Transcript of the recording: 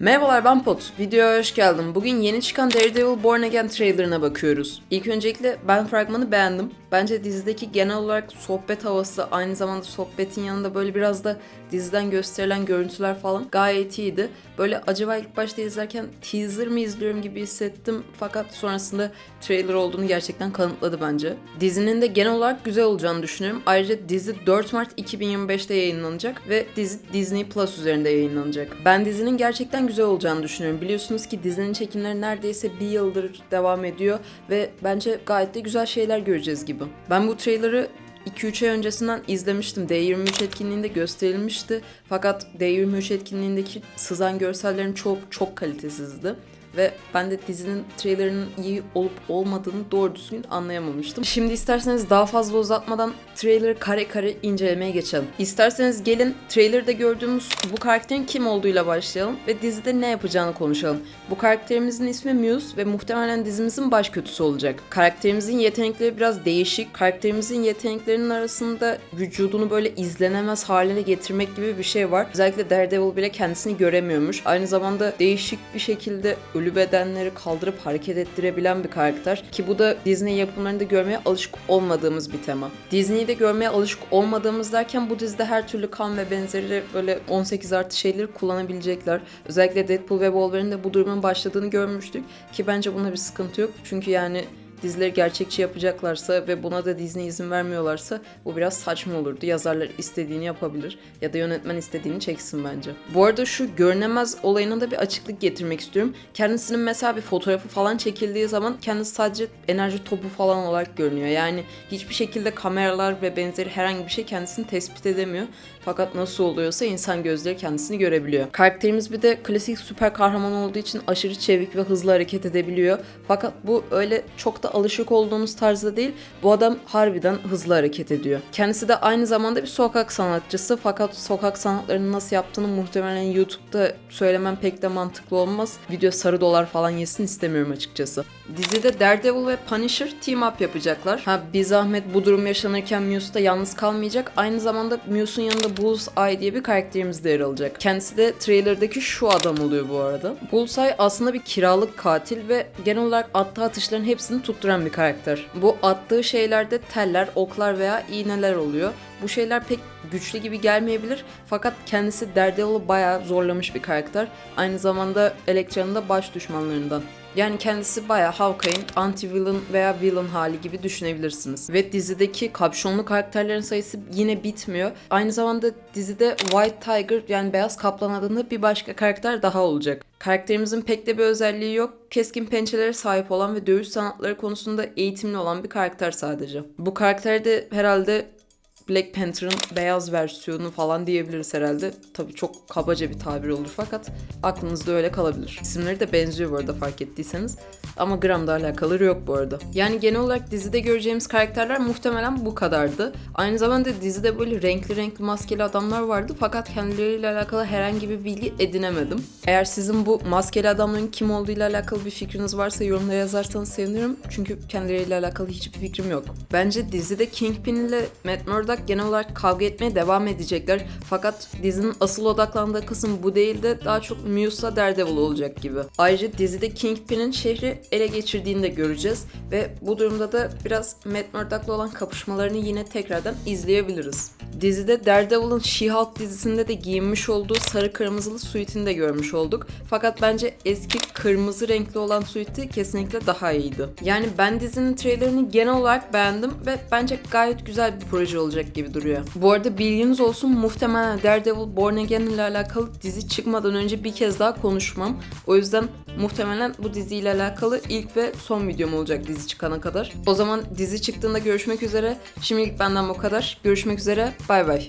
Merhabalar ben Pot. Videoya hoş geldin. Bugün yeni çıkan Daredevil Born Again trailerına bakıyoruz. İlk öncelikle ben fragmanı beğendim. Bence dizideki genel olarak sohbet havası, aynı zamanda sohbetin yanında böyle biraz da diziden gösterilen görüntüler falan gayet iyiydi. Böyle acaba ilk başta izlerken teaser mi izliyorum gibi hissettim. Fakat sonrasında trailer olduğunu gerçekten kanıtladı bence. Dizinin de genel olarak güzel olacağını düşünüyorum. Ayrıca dizi 4 Mart 2025'te yayınlanacak ve dizi Disney Plus üzerinde yayınlanacak. Ben dizinin gerçekten güzel olacağını düşünüyorum. Biliyorsunuz ki dizinin çekimleri neredeyse bir yıldır devam ediyor ve bence gayet de güzel şeyler göreceğiz gibi. Ben bu trailer'ı 2-3 ay öncesinden izlemiştim. D23 etkinliğinde gösterilmişti. Fakat D23 etkinliğindeki sızan görsellerin çok çok kalitesizdi. Ve ben de dizinin trailerının iyi olup olmadığını doğru düzgün anlayamamıştım. Şimdi isterseniz daha fazla uzatmadan trailer'ı kare kare incelemeye geçelim. İsterseniz gelin trailer'da gördüğümüz bu karakterin kim olduğuyla başlayalım ve dizide ne yapacağını konuşalım. Bu karakterimizin ismi Muse ve muhtemelen dizimizin baş kötüsü olacak. Karakterimizin yetenekleri biraz değişik. Karakterimizin yeteneklerinin arasında vücudunu böyle izlenemez haline getirmek gibi bir şey var. Özellikle Daredevil bile kendisini göremiyormuş. Aynı zamanda değişik bir şekilde ölü bedenleri kaldırıp hareket ettirebilen bir karakter. Ki bu da Disney yapımlarında görmeye alışık olmadığımız bir tema. Disney'de görmeye alışık olmadığımız derken bu dizide her türlü kan ve benzeri böyle 18 artı şeyleri kullanabilecekler. Özellikle Deadpool ve Wolverine'de bu durumun başladığını görmüştük. Ki bence buna bir sıkıntı yok. Çünkü yani dizileri gerçekçi yapacaklarsa ve buna da Disney izin vermiyorlarsa bu biraz saçma olurdu. Yazarlar istediğini yapabilir ya da yönetmen istediğini çeksin bence. Bu arada şu görünemez olayına da bir açıklık getirmek istiyorum. Kendisinin mesela bir fotoğrafı falan çekildiği zaman kendisi sadece enerji topu falan olarak görünüyor. Yani hiçbir şekilde kameralar ve benzeri herhangi bir şey kendisini tespit edemiyor. Fakat nasıl oluyorsa insan gözleri kendisini görebiliyor. Karakterimiz bir de klasik süper kahraman olduğu için aşırı çevik ve hızlı hareket edebiliyor. Fakat bu öyle çok da alışık olduğumuz tarzda değil. Bu adam harbiden hızlı hareket ediyor. Kendisi de aynı zamanda bir sokak sanatçısı fakat sokak sanatlarını nasıl yaptığını muhtemelen YouTube'da söylemem pek de mantıklı olmaz. Video sarı dolar falan yesin istemiyorum açıkçası. Dizide Daredevil ve Punisher team up yapacaklar. Ha bir zahmet bu durum yaşanırken Muse da yalnız kalmayacak. Aynı zamanda Muse'un yanında Bullseye diye bir karakterimiz de yer alacak. Kendisi de trailerdaki şu adam oluyor bu arada. Bullseye aslında bir kiralık katil ve genel olarak attığı atışların hepsini tutturan bir karakter. Bu attığı şeylerde teller, oklar veya iğneler oluyor. Bu şeyler pek güçlü gibi gelmeyebilir fakat kendisi Daredevil'ı bayağı zorlamış bir karakter. Aynı zamanda Elektra'nın da baş düşmanlarından. Yani kendisi bayağı Hawkeye'in anti-villain veya villain hali gibi düşünebilirsiniz. Ve dizideki kapşonlu karakterlerin sayısı yine bitmiyor. Aynı zamanda dizide White Tiger yani Beyaz Kaplan adında bir başka karakter daha olacak. Karakterimizin pek de bir özelliği yok. Keskin pençelere sahip olan ve dövüş sanatları konusunda eğitimli olan bir karakter sadece. Bu karakter de herhalde Black Panther'ın beyaz versiyonu falan diyebiliriz herhalde. Tabii çok kabaca bir tabir olur fakat aklınızda öyle kalabilir. İsimleri de benziyor bu arada fark ettiyseniz. Ama gramda alakaları yok bu arada. Yani genel olarak dizide göreceğimiz karakterler muhtemelen bu kadardı. Aynı zamanda dizide böyle renkli renkli maskeli adamlar vardı fakat kendileriyle alakalı herhangi bir bilgi edinemedim. Eğer sizin bu maskeli adamların kim olduğuyla alakalı bir fikriniz varsa yorumlara yazarsanız sevinirim. Çünkü kendileriyle alakalı hiçbir fikrim yok. Bence dizide Kingpin ile Matt Murdock genel olarak kavga etmeye devam edecekler. Fakat dizinin asıl odaklandığı kısım bu değil de daha çok Muse'la Daredevil olacak gibi. Ayrıca dizide Kingpin'in şehri ele geçirdiğini de göreceğiz ve bu durumda da biraz Matt Murdock'la olan kapışmalarını yine tekrardan izleyebiliriz. Dizide Daredevil'ın She-Hulk dizisinde de giyinmiş olduğu sarı kırmızılı suitini de görmüş olduk. Fakat bence eski kırmızı renkli olan suiti kesinlikle daha iyiydi. Yani ben dizinin trailerini genel olarak beğendim ve bence gayet güzel bir proje olacak gibi duruyor. Bu arada bilginiz olsun muhtemelen Daredevil Born Again ile alakalı dizi çıkmadan önce bir kez daha konuşmam. O yüzden muhtemelen bu diziyle alakalı ilk ve son videom olacak dizi çıkana kadar. O zaman dizi çıktığında görüşmek üzere. Şimdilik benden bu kadar. Görüşmek üzere. Bay bay.